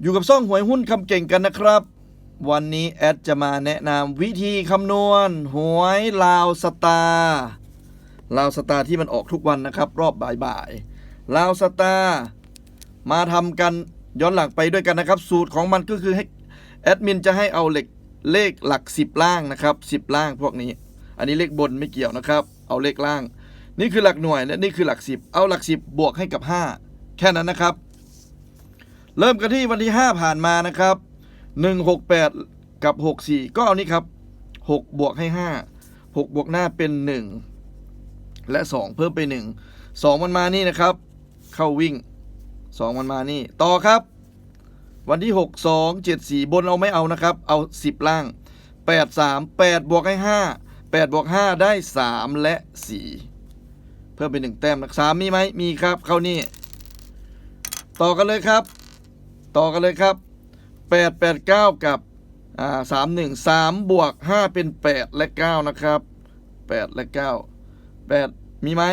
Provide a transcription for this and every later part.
อยู่กับซ่องหวยหุ้นคำเก่งกันนะครับ วันนี้แอดจะมาแนะนำวิธีคำนวณ หวยลาวสตาร์ลาวสตาร์ที่มันออกทุกวันนะครับ รอบบ่ายๆลาวสตาร์มาทำกันย้อนหลังไปด้วยกันนะครับ สูตรของมันก็คือให้แอดมินจะให้เอาเหล็กเลขหลัก 10 ล่างนะครับ10 ล่างพวกนี้ อันนี้เลขบนไม่เกี่ยวนะครับ เอาเลขล่าง นี่คือหลักหน่วยและนี่คือหลัก 10 เอาหลัก 10 บวกให้กับ 5 แค่นั้นนะครับ เริ่มกันที่วันที่ 5 ผ่านมานะครับ 168 กับ 64 ก็เอานี่ครับ 6 บวกให้ 5 6 บวกหน้าเป็น 1 และ 2 เพิ่มไป 1 2 มันมานี่นะครับ เข้าวิ่ง 2 มันมานี่ ต่อครับ วันที่ 6 2 7 4 บนเอาไม่เอานะครับ เอา 10 ล่าง 8 3 8 บวกให้ 5 8บวก5ได้ 3 และ 4 เพิ่มไป1แต้มนะ3มีไหมมีครับ เข้านี่ ต่อกันเลยครับ ต่อกันเลยครับ 8 8 9 กับอ่า3 1 3 บวก 5 เป็น 8 และ 9 นะครับ 8 และ 9 8 มีไหม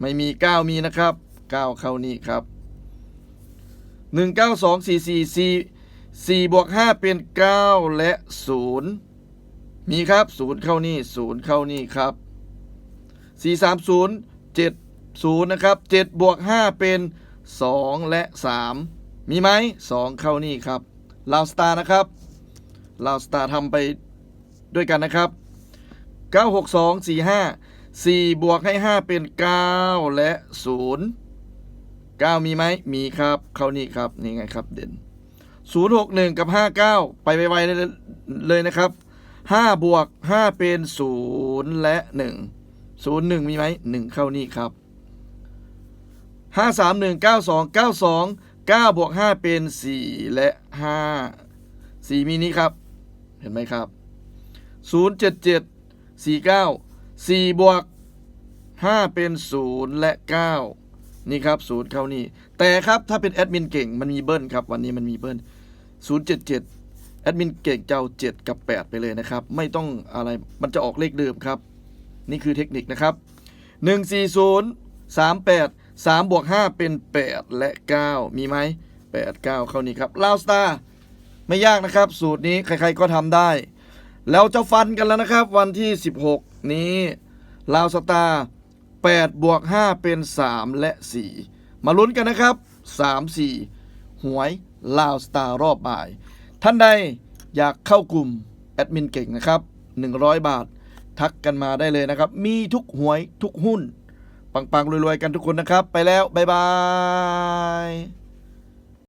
ไม่มี 9 มีนะครับ 9 เข้านี่ครับ 1 9 2 4 4 4 4บวก5เป็น 9 และ 0 มีครับ 0 เข้านี่ 0 เข้านี่ครับ 4 3 0 7 0 นะครับ7บวก5เป็น 2 และ 3 มีไหม2เข้านี่ครับลาวสตาร์นะครับลาวสตาร์ทำไปด้วยกันนะครับ 9 6 2 4 5 4 บวกให้ 5 เป็น 9 และ 0 9 มีไหมมีครับ เข้านี่ครับ นี่ไงครับเด่น 0 6 1 กับ 5 9 ไปไวๆเลยเลยนะครับ 5 บวก 5 เป็น 0 และ 1 0 1 มีไหม 1 เข้านี่ครับห้าสามหนึ่ งเก้าบวกห้าเป็นสี่และห้าสี่มีนี้ครับ เห็นไหมครับศูนย์เจ็ดเจ็ดสี่เก้าสี่บวกห้าเป็นศูนย์และเก้านี่ครับศูนย์เข้านี่ แต่ครับถ้าเป็นแอดมินเก่งมันมีเบิ้ลครับ วันนี้มันมีเบิ้ลศูนย์เจ็ดเจ็ดแอดมินเก่งเจ้าเจ็ดกับแปดไปเลยนะครับ ไม่ต้องอะไรมันจะออกเลขเดิมครับ นี่คือเทคนิคนะครับหนึ่งสี่ศู สามบวกห้าเป็นแปดและเก้ามีไหมแปดเก้าเข้านี้ครับลาวสตาร์ไม่ยากนะครับ สูตรนี้ใครๆก็ทำได้ แล้วจะฟันกันแล้วนะครับ วันที่ 16 นี้ลาวสตาร์8บวก5เป็น 3 และ 4 มาลุ้นกันนะครับ 3 4 หวยลาวสตาร์รอบบ่าย ท่านใดอยากเข้ากลุ่มแอดมินเก่งนะครับ 100 บาท ทักกันมาได้เลยนะครับ มีทุกหวยทุกหุ้น ปังๆรวยๆกันทุกคนนะครับ ไปแล้ว บ๊ายบาย